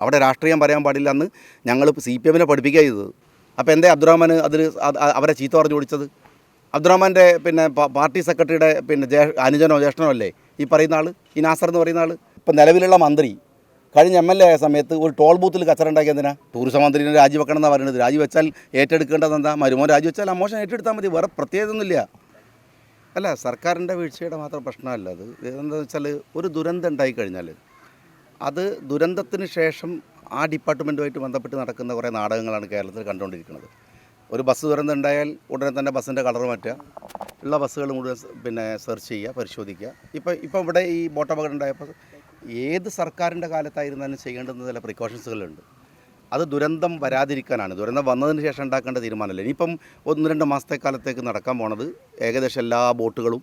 അവിടെ രാഷ്ട്രീയം പറയാൻ പാടില്ല എന്ന് ഞങ്ങൾ സി പി എമ്മിനെ പഠിപ്പിക്കുക ചെയ്തത്. അപ്പോൾ എന്തേ അബ്ദുറഹ്മാൻ അതിൽ അവരെ ചീത്ത പറഞ്ഞു വിളിച്ചത്? അബ്ദുറഹ്മാന്റെ പിന്നെ പാർട്ടി സെക്രട്ടറിയുടെ പിന്നെ ജേ അനുജനോ ജ്യേഷ്ഠനോ അല്ലേ ഈ പറയുന്ന ആൾ ഈ നാസർ എന്ന് പറയുന്ന ആൾ ഇപ്പം നിലവിലുള്ള മന്ത്രി കഴിഞ്ഞ എം എൽ എ ആയ സമയത്ത് ഒരു ടോൾ ബൂത്തിൽ കച്ചറ ഉണ്ടാക്കിയ എന്തിനാ? ടൂറിസം മന്ത്രിനെ രാജിവെക്കണം എന്നാണ് പറയുന്നത് രാജിവെച്ചാൽ ഏറ്റെടുക്കേണ്ടത് എന്താ? മരുമോൻ രാജിവെച്ചാൽ അമോഷൻ ഏറ്റെടുത്താൽ മതി. വേറെ പ്രത്യേകതയൊന്നുമില്ല അല്ല സർക്കാരിന്റെ വീഴ്ചയുടെ മാത്രം പ്രശ്നമല്ല അത്. എന്താണെന്ന് വെച്ചാൽ ഒരു ദുരന്തം ഉണ്ടായി കഴിഞ്ഞാൽ അത് ദുരന്തത്തിന് ശേഷം ആ ഡിപ്പാർട്ട്മെന്റുമായിട്ട് ബന്ധപ്പെട്ട് നടക്കുന്ന കുറേ നാടകങ്ങളാണ് കേരളത്തിൽ കണ്ടുകൊണ്ടിരിക്കുന്നത്. ഒരു ബസ് ദുരന്തം ഉണ്ടായാൽ ഉടനെ തന്നെ ബസ്സിന്റെ കളർ മാറ്റുക. ഉള്ള ബസ്സുകൾ മുഴുവൻ പിന്നെ സെർച്ച് ചെയ്യുക പരിശോധിക്കുക. ഇപ്പോൾ ഇപ്പോൾ ഇവിടെ ഈ ബോട്ട് അപകടം ഉണ്ടായപ്പോൾ ഏത് സർക്കാരിന്റെ കാലത്തായിരുന്നാലും ചെയ്യേണ്ടുന്ന ചില പ്രിക്കോഷൻസുകളുണ്ട്. അത് ദുരന്തം വരാതിരിക്കാനാണ്. ദുരന്തം വന്നതിന് ശേഷം ഉണ്ടാക്കേണ്ട തീരുമാനമല്ല. ഇനിയിപ്പം ഒന്ന് രണ്ട് മാസത്തെ കാലത്തേക്ക് നടക്കാൻ പോണത് ഏകദേശം എല്ലാ ബോട്ടുകളും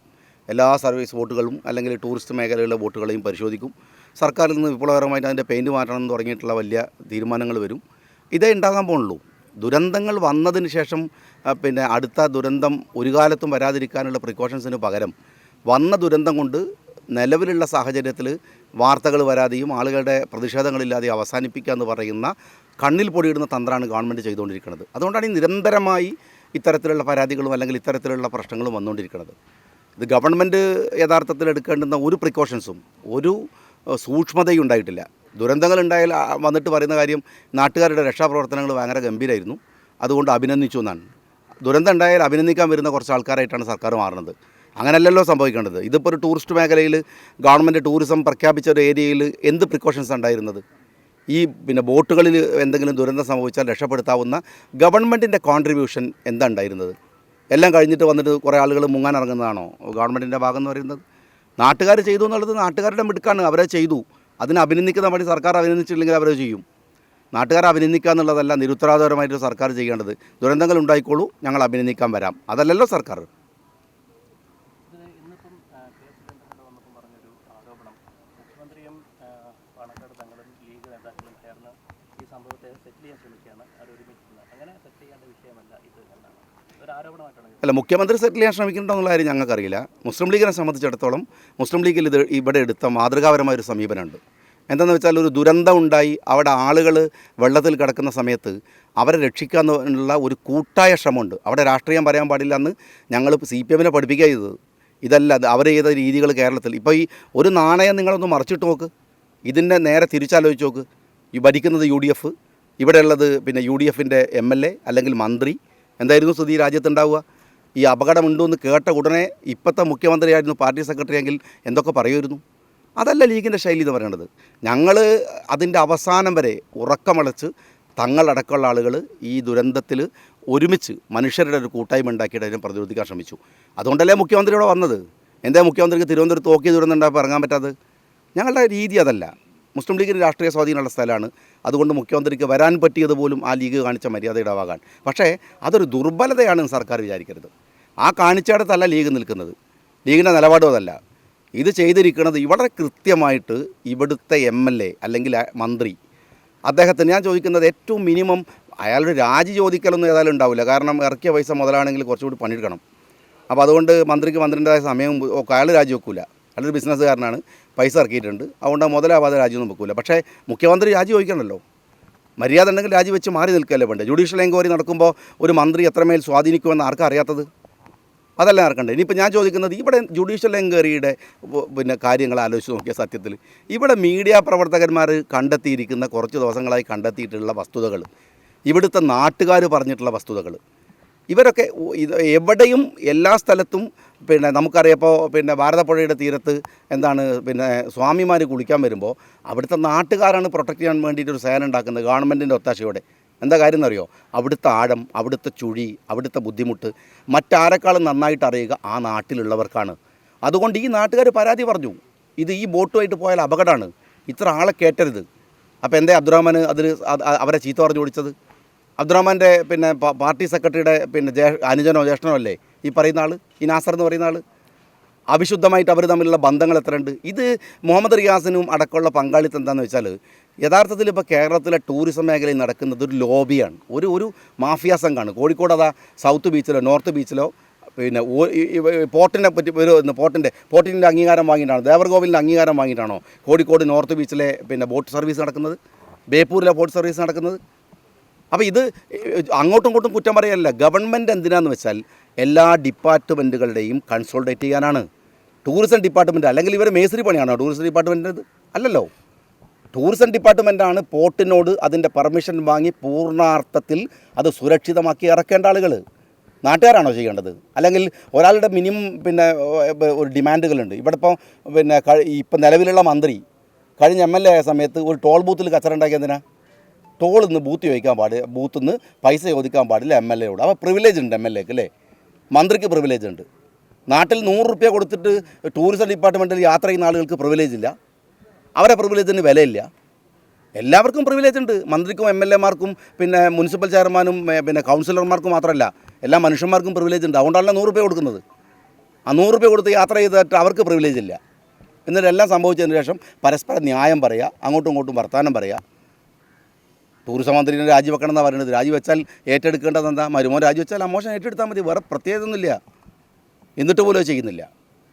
എല്ലാ സർവീസ് ബോട്ടുകളും അല്ലെങ്കിൽ ടൂറിസ്റ്റ് മേഖലകളിലെ ബോട്ടുകളെയും പരിശോധിക്കും. സർക്കാരിൽ നിന്ന് വിപ്ലവകരമായിട്ട് അതിന്റെ പെയിന്റ് മാറ്റണം എന്ന് തുടങ്ങിയിട്ടുള്ള വലിയ തീരുമാനങ്ങൾ വരും. ഇതേ ഉണ്ടാകാൻ പോകുള്ളൂ ദുരന്തങ്ങൾ വന്നതിന് ശേഷം പിന്നെ അടുത്ത ദുരന്തം ഒരു കാലത്തും വരാതിരിക്കാനുള്ള പ്രിക്കോഷൻസിന് പകരം വന്ന ദുരന്തം കൊണ്ട് നിലവിലുള്ള സാഹചര്യത്തിൽ വാർത്തകൾ വരാതെയും ആളുകളുടെ പ്രതിഷേധങ്ങളില്ലാതെയും അവസാനിപ്പിക്കുക എന്ന് പറയുന്ന കണ്ണിൽ പൊടിയിടുന്ന തന്ത്രമാണ് ഗവൺമെന്റ് ചെയ്തുകൊണ്ടിരിക്കുന്നത്. അതുകൊണ്ടാണ് ഈ നിരന്തരമായി ഇത്തരത്തിലുള്ള പരാതികളും അല്ലെങ്കിൽ ഇത്തരത്തിലുള്ള പ്രശ്നങ്ങളും വന്നുകൊണ്ടിരിക്കുന്നത്. ഇത് ഗവൺമെന്റ് യഥാർത്ഥത്തിൽ എടുക്കേണ്ടുന്ന ഒരു പ്രിക്കോഷൻസും ഒരു ഏഹ്, സൂക്ഷ്മതയും ഉണ്ടായിട്ടില്ല ദുരന്തങ്ങൾ ഉണ്ടായാൽ വന്നിട്ട് പറയുന്ന കാര്യം നാട്ടുകാരുടെ രക്ഷാപ്രവർത്തനങ്ങൾ ഭയങ്കര ഗംഭീരമായിരുന്നു അതുകൊണ്ട് അഭിനന്ദിച്ചു എന്നാണ്. ദുരന്തം ഉണ്ടായാൽ അഭിനന്ദിക്കാൻ വരുന്ന കുറച്ച് ആൾക്കാരായിട്ടാണ് സർക്കാർ മാറുന്നത്. അങ്ങനെയല്ലല്ലോ സംഭവിക്കേണ്ടത്. ഇതിപ്പോൾ ഒരു ടൂറിസ്റ്റ് മേഖലയിൽ ഗവൺമെന്റ് ടൂറിസം പ്രഖ്യാപിച്ച ഒരു ഏരിയയിൽ എന്ത് പ്രിക്കോഷൻസ് ഉണ്ടായിരുന്നത്? ഈ പിന്നെ ബോട്ടുകളിൽ എന്തെങ്കിലും ദുരന്തം സംഭവിച്ചാൽ രക്ഷപ്പെടുത്താവുന്ന ഗവൺമെന്റിന്റെ കോൺട്രിബ്യൂഷൻ എന്താ ഉണ്ടായിരുന്നത്? എല്ലാം കഴിഞ്ഞിട്ട് വന്നിട്ട് കുറേ ആളുകൾ മുങ്ങാൻ ഇറങ്ങുന്നതാണോ ഗവൺമെന്റിന്റെ ഭാഗം എന്ന് പറയുന്നത്? നാട്ടുകാർ ചെയ്തു എന്നുള്ളത് നാട്ടുകാരുടെ മിടുക്കാണ് അവരെ ചെയ്തു. അതിനെ അഭിനന്ദിക്കുന്ന പണി സർക്കാർ അഭിനന്ദിച്ചില്ലെങ്കിൽ അവരെ ചെയ്യും. നാട്ടുകാരെ അഭിനന്ദിക്കുക എന്നുള്ളതല്ല നിരുത്തരാധപരമായിട്ട് സർക്കാർ ചെയ്യേണ്ടത്. ദുരന്തങ്ങൾ ഉണ്ടായിക്കോളൂ ഞങ്ങൾ അഭിനന്ദിക്കാൻ വരാം. അതല്ലല്ലോ സർക്കാർ ഇത് ഇന്നിപ്പം ആ, കെ സുരേന്ദ്രനോട് വന്നപ്പം പറഞ്ഞൊരു ആരോപണം മുഖ്യമന്ത്രിയും ആ, പാണക്കാട് തങ്ങളും ലീഗ് നേതാക്കളും ചേർന്ന് ഈ സംഭവത്തെ സെറ്റിൽ ചെയ്യാൻ ശ്രമിക്കുകയാണ് അവർ ഒരുമിച്ച് അങ്ങനെ സെറ്റിൽ ചെയ്യേണ്ട വിഷയമല്ല ഇത് എന്നാണ് ഒരു ആരോപണമായിട്ടാണ് ഇത് അല്ല മുഖ്യമന്ത്രി സെറ്റിൽ ചെയ്യാൻ ശ്രമിക്കുന്നുണ്ടോ എന്നുള്ള കാര്യം ഞങ്ങൾക്കറിയില്ല. മുസ്ലിം ലീഗിനെ സംബന്ധിച്ചിടത്തോളം മുസ്ലിം ലീഗിൽ ഇത് ഇവിടെ എടുത്ത മാതൃകാപരമായ ഒരു സമീപനമുണ്ട്. എന്താണെന്ന് വെച്ചാൽ ഒരു ദുരന്തം ഉണ്ടായി അവിടെ ആളുകൾ വെള്ളത്തിൽ കിടക്കുന്ന സമയത്ത് അവരെ രക്ഷിക്കുക എന്നുള്ള ഒരു കൂട്ടായ ശ്രമമുണ്ട്. അവിടെ രാഷ്ട്രീയം പറയാൻ പാടില്ല എന്ന് ഞങ്ങൾ സി പി എമ്മിനെ പഠിപ്പിക്കുക ചെയ്തത്. ഇതല്ല അവർ ചെയ്ത രീതികൾ കേരളത്തിൽ. ഇപ്പോൾ ഈ ഒരു നാണയം നിങ്ങളൊന്ന് മറിച്ചിട്ട് നോക്ക്. ഇതിന്റെ നേരെ തിരിച്ചാലോചിച്ച് നോക്ക്. ഈ ഭരിക്കുന്നത് യു ഡി എഫ് ഇവിടെയുള്ളത് പിന്നെ യു ഡി എഫിന്റെ എം എൽ എ അല്ലെങ്കിൽ മന്ത്രി എന്തായിരുന്നു സ്ഥിതി? രാജ്യത്തുണ്ടാവുക ഈ അപകടമുണ്ടോ എന്ന് കേട്ട ഉടനെ ഇപ്പോഴത്തെ മുഖ്യമന്ത്രിയായിരുന്നു പാർട്ടി സെക്രട്ടറി എങ്കിൽ എന്തൊക്കെ പറയുമായിരുന്നു? അതല്ല ലീഗിന്റെ ശൈലി എന്ന് പറയുന്നത് ഞങ്ങൾ അതിന്റെ അവസാനം വരെ ഉറക്കമളച്ച് തങ്ങളടക്കമുള്ള ആളുകൾ ഈ ദുരന്തത്തിൽ ഒരുമിച്ച് മനുഷ്യരുടെ ഒരു കൂട്ടായ്മ ഉണ്ടാക്കിയിട്ട് അതിനെ പ്രതിരോധിക്കാൻ ശ്രമിച്ചു. അതുകൊണ്ടല്ലേ മുഖ്യമന്ത്രിയോടെ വന്നത്? എന്താ മുഖ്യമന്ത്രിക്ക് തിരുവനന്തപുരത്ത് ഓക്കെ ദുരന്തം ഉണ്ടായപ്പോൾ ഇറങ്ങാൻ പറ്റാത്തത്? ഞങ്ങളുടെ രീതി അതല്ല. മുസ്ലിം ലീഗിന് രാഷ്ട്രീയ സ്വാധീനമുള്ള സ്ഥലമാണ്. അതുകൊണ്ട് മുഖ്യമന്ത്രിക്ക് വരാൻ പറ്റിയത് പോലും ആ ലീഗ് കാണിച്ച മര്യാദയുടെ ആവാകാൻ പക്ഷേ അതൊരു ദുർബലതയാണെന്ന് സർക്കാർ വിചാരിക്കരുത്. ആ കാണിച്ചിടത്തല്ല ലീഗ് നിൽക്കുന്നത്. ലീഗിന്റെ നിലപാടും അതല്ല. ഇത് ചെയ്തിരിക്കുന്നത് ഇവിടെ കൃത്യമായിട്ട് ഇവിടുത്തെ എം എൽ എ അല്ലെങ്കിൽ മന്ത്രി. അദ്ദേഹത്തിന് ഞാൻ ചോദിക്കുന്നത് ഏറ്റവും മിനിമം അയാളുടെ രാജി ചോദിക്കലൊന്നും ഏതായാലും ഉണ്ടാവില്ല. കാരണം ഇറക്കിയ പൈസ മുതലാണെങ്കിൽ കുറച്ചുകൂടി പണിയെടുക്കണം. അപ്പോൾ അതുകൊണ്ട് മന്ത്രിക്ക് മന്ത്രിന്റെതായ സമയം അയാൾ രാജി വെക്കില്ല അയാളൊരു ബിസിനസ്സുകാരനാണ് പൈസ ഇറക്കിയിട്ടുണ്ട്. അതുകൊണ്ട് മുതലാവാതെ രാജിയൊന്നും വെക്കില്ല പക്ഷേ മുഖ്യമന്ത്രി രാജി ചോദിക്കണമല്ലോ. മര്യാദ ഉണ്ടെങ്കിൽ രാജിവെച്ച് മാറി നിൽക്കുകയല്ലേ വേണ്ടത്? ജുഡീഷ്യൽ എൻക്വയറി നടക്കുമ്പോൾ ഒരു മന്ത്രി എത്രമേൽ സ്വാധീനിക്കുമെന്ന് ആർക്കും അറിയാത്തത്? അതല്ല നടക്കണ്ടേ ഇനിയിപ്പോൾ ഞാൻ ചോദിക്കുന്നത് ഇവിടെ ജുഡീഷ്യൽ എൻക്വയറിയുടെ പിന്നെ കാര്യങ്ങൾ ആലോചിച്ച് നോക്കിയ സത്യത്തിൽ ഇവിടെ മീഡിയ പ്രവർത്തകന്മാർ കണ്ടെത്തിയിരിക്കുന്ന കുറച്ച് ദിവസങ്ങളായി കണ്ടെത്തിയിട്ടുള്ള വസ്തുതകൾ ഇവിടുത്തെ നാട്ടുകാർ പറഞ്ഞിട്ടുള്ള വസ്തുതകൾ ഇവരൊക്കെ ഇത് എവിടെയും എല്ലാ സ്ഥലത്തും പിന്നെ നമുക്കറിയപ്പോൾ പിന്നെ ഭാരതപ്പുഴയുടെ തീരത്ത് എന്താണ് പിന്നെ സ്വാമിമാർ കുളിക്കാൻ വരുമ്പോൾ അവിടുത്തെ നാട്ടുകാരാണ് പ്രൊട്ടക്റ്റ് ചെയ്യാൻ വേണ്ടിയിട്ട് ഒരു സേന ഉണ്ടാക്കുന്നത് ഗവൺമെന്റിന്റെ ഒത്താശയോടെ. എന്താ കാര്യം എന്നറിയോ? അവിടുത്തെ ആഴം അവിടുത്തെ ചുഴി അവിടുത്തെ ബുദ്ധിമുട്ട് മറ്റാരെക്കാളും നന്നായിട്ട് അറിയുക ആ നാട്ടിലുള്ളവർക്കാണ്. അതുകൊണ്ട് ഈ നാട്ടുകാർ പരാതി പറഞ്ഞു. ഇത് ഈ ബോട്ടുമായിട്ട് പോയാൽ അപകടമാണ്. ഇത്ര ആളെ കയറ്റരുത് അപ്പോൾ എന്തേ അബ്ദുറഹ്മാൻ അതിൽ അവരെ ചീത്ത പറഞ്ഞു വിളിച്ചത് അബ്ദുറഹ്മാന്റെ പിന്നെ പാർട്ടി സെക്രട്ടറിയുടെ പിന്നെ ജേ അനുജനോ ജ്യേഷ്ഠനോ അല്ലേ? ഈ പറയുന്ന ആൾ ഈ നാസർ എന്ന് പറയുന്ന ആൾ അവിശുദ്ധമായിട്ട് അവർ തമ്മിലുള്ള ബന്ധങ്ങൾ എത്രയുണ്ട്? ഇത് മുഹമ്മദ് റിയാസിനും അടക്കമുള്ള പങ്കാളിത്തം എന്താണെന്ന് വെച്ചാൽ യഥാർത്ഥത്തിൽ ഇപ്പോൾ കേരളത്തിലെ ടൂറിസം മേഖലയിൽ നടക്കുന്നത് ഒരു ലോബിയാണ്. ഒരു ഒരു മാഫിയ സംഘമാണ് കോഴിക്കോട് അതാ സൗത്ത് ബീച്ചിലോ നോർത്ത് ബീച്ചിലോ പിന്നെ പോർട്ടിനെ പറ്റി ഒരു പോർട്ടിന്റെ പോർട്ടിന്റെ അംഗീകാരം വാങ്ങിയിട്ടാണ്? ദേവർകോവിലിന്റെ അംഗീകാരം വാങ്ങിയിട്ടാണോ കോഴിക്കോട് നോർത്ത് ബീച്ചിലെ പിന്നെ ബോട്ട് സർവീസ് നടക്കുന്നത്? ബേപ്പൂരിലെ ബോട്ട് സർവീസ് നടക്കുന്നത്? അപ്പോൾ ഇത് അങ്ങോട്ടും ഇങ്ങോട്ടും കുറ്റം പറയല്ല. ഗവൺമെന്റ് എന്തിനാന്ന് വെച്ചാൽ എല്ലാ ഡിപ്പാർട്ട്മെന്റുകളുടെയും കൺസോൾട്ടേറ്റ് ചെയ്യാനാണ്. ടൂറിസം ഡിപ്പാർട്ട്മെന്റ് അല്ലെങ്കിൽ ഇവർ മേസരി പണിയാണോ? ടൂറിസം ഡിപ്പാർട്ട്മെന്റിന്റെ അല്ലല്ലോ. ടൂറിസം ഡിപ്പാർട്ട്മെന്റാണ് പോർട്ടിനോട് അതിന്റെ പെർമിഷൻ വാങ്ങി പൂർണാർത്ഥത്തിൽ അത് സുരക്ഷിതമാക്കി ഇറക്കേണ്ട ആളുകൾ. നാട്ടുകാരാണോ ചെയ്യേണ്ടത്? അല്ലെങ്കിൽ ഒരാളുടെ മിനിമം പിന്നെ ഒരു ഡിമാൻഡുകളുണ്ട്. ഇവിടെ ഇപ്പോൾ പിന്നെ ഇപ്പം നിലവിലുള്ള മന്ത്രി കഴിഞ്ഞ എം എൽ എ ആയ സമയത്ത് ഒരു ടോൾ ബൂത്തിൽ കച്ചറ ഉണ്ടാക്കിയ എന്തിനാ? നിന്ന് ബൂത്ത് ചോദിക്കാൻ പാടില്ല ബൂത്തിൽ നിന്ന് പൈസ ചോദിക്കാൻ പാടില്ല എം എൽ എയോട് അപ്പോൾ പ്രിവിലേജ് ഉണ്ട് എം എൽ എക്ക് അല്ലേ? മന്ത്രിക്ക് പ്രിവിലേജ് ഉണ്ട്. നാട്ടിൽ നൂറ് റുപ്യ കൊടുത്തിട്ട് ടൂറിസം ഡിപ്പാർട്ട്മെന്റിൽ യാത്ര ചെയ്യുന്ന ആളുകൾക്ക് പ്രിവിലേജ് ഇല്ല. അവരെ പ്രിവിലേജിന് വിലയില്ല. എല്ലാവർക്കും പ്രിവിലേജ് ഉണ്ട്. മന്ത്രിക്കും എം എൽ എമാർക്കും പിന്നെ മുനിസിപ്പൽ ചെയർമാനും പിന്നെ കൗൺസിലർമാർക്കും മാത്രമല്ല എല്ലാ മനുഷ്യന്മാർക്കും പ്രിവിലേജ് ഉണ്ട്. അതുകൊണ്ടാണല്ലോ നൂറ് റുപ്യ കൊടുക്കുന്നത്. ആ നൂറ് റുപ്യ കൊടുത്ത് യാത്ര ചെയ്തിട്ട് അവർക്ക് പ്രിവിലേജ് ഇല്ല. എന്നിട്ട് എല്ലാം സംഭവിച്ചതിന് ശേഷം പരസ്പരം ന്യായം പറയുക അങ്ങോട്ടും ഇങ്ങോട്ടും വർത്തമാനം പറയുക. ടൂറിസം മന്ത്രിനെ രാജിവെക്കണം എന്നാണ് പറയുന്നത് രാജിവെച്ചാൽ ഏറ്റെടുക്കേണ്ടത് എന്താ? മരുമോൻ രാജിവെച്ചാൽ ആ മോശം ഏറ്റെടുത്താൽ മതി. വേറെ പ്രത്യേകത ഒന്നുമില്ല എന്നിട്ട് പോലും ചെയ്യുന്നില്ല.